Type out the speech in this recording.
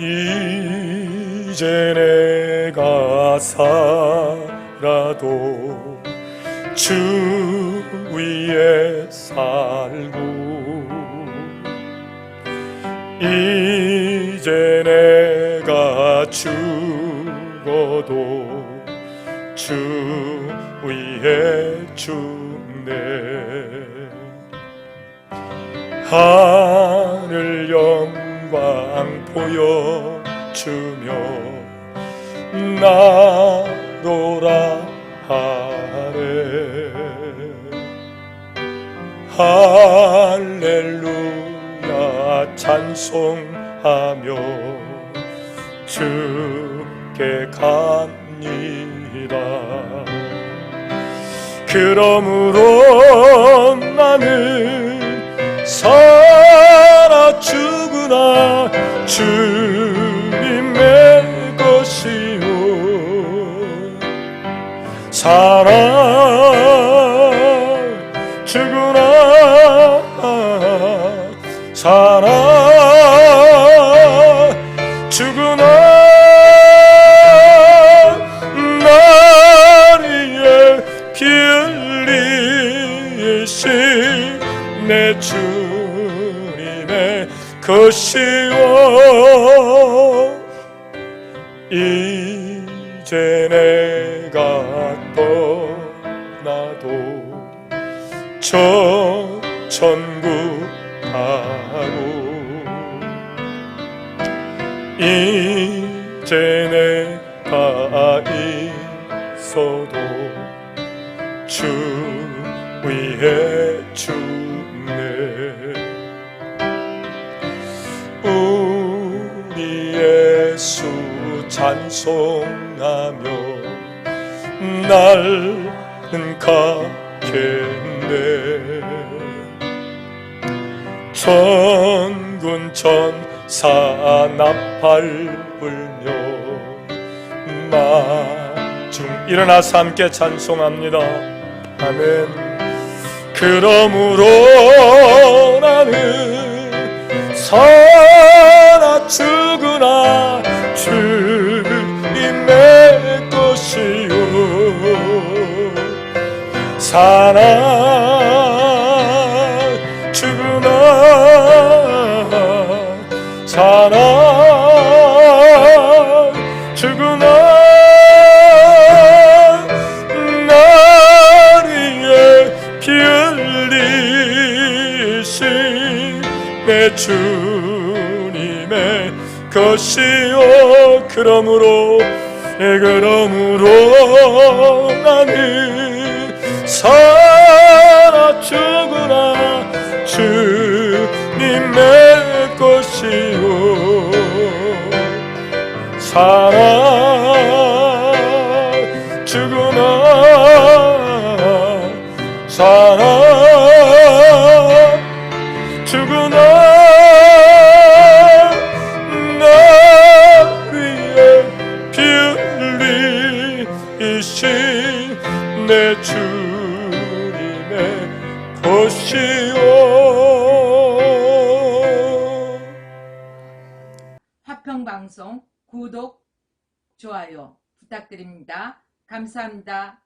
이제 내가 살아도 주 위에 살고 이제 내가 죽어도 주 위에 죽네. 영광 보여주며 나노라 하래. 할렐루야 찬송하며 주께 갑니다. 그러므로 살아 죽으나. 살아 죽으나. 나리에 피 흘리신 내 주님의 것이요. 이제 내가 저 천국 가고 이제 내가 있어도 주 위에 죽네 우리 예수 찬송하며 날은 가겠네 천군 천사 나팔 불며 마중 일어나서 함께 찬송합니다. 아멘. 그러므로 나는 살아 죽으나 살아 죽으나 살아 죽으나 나리에 피 흘리신 내 주님의 것이요. 그러므로 예, 그러므로 나는 살아 죽으나 주님의 것이요 살아 죽으나 살아 죽으나 나 위에 피 흘리신 내주 것이요 화평방송 구독, 좋아요 부탁드립니다. 감사합니다.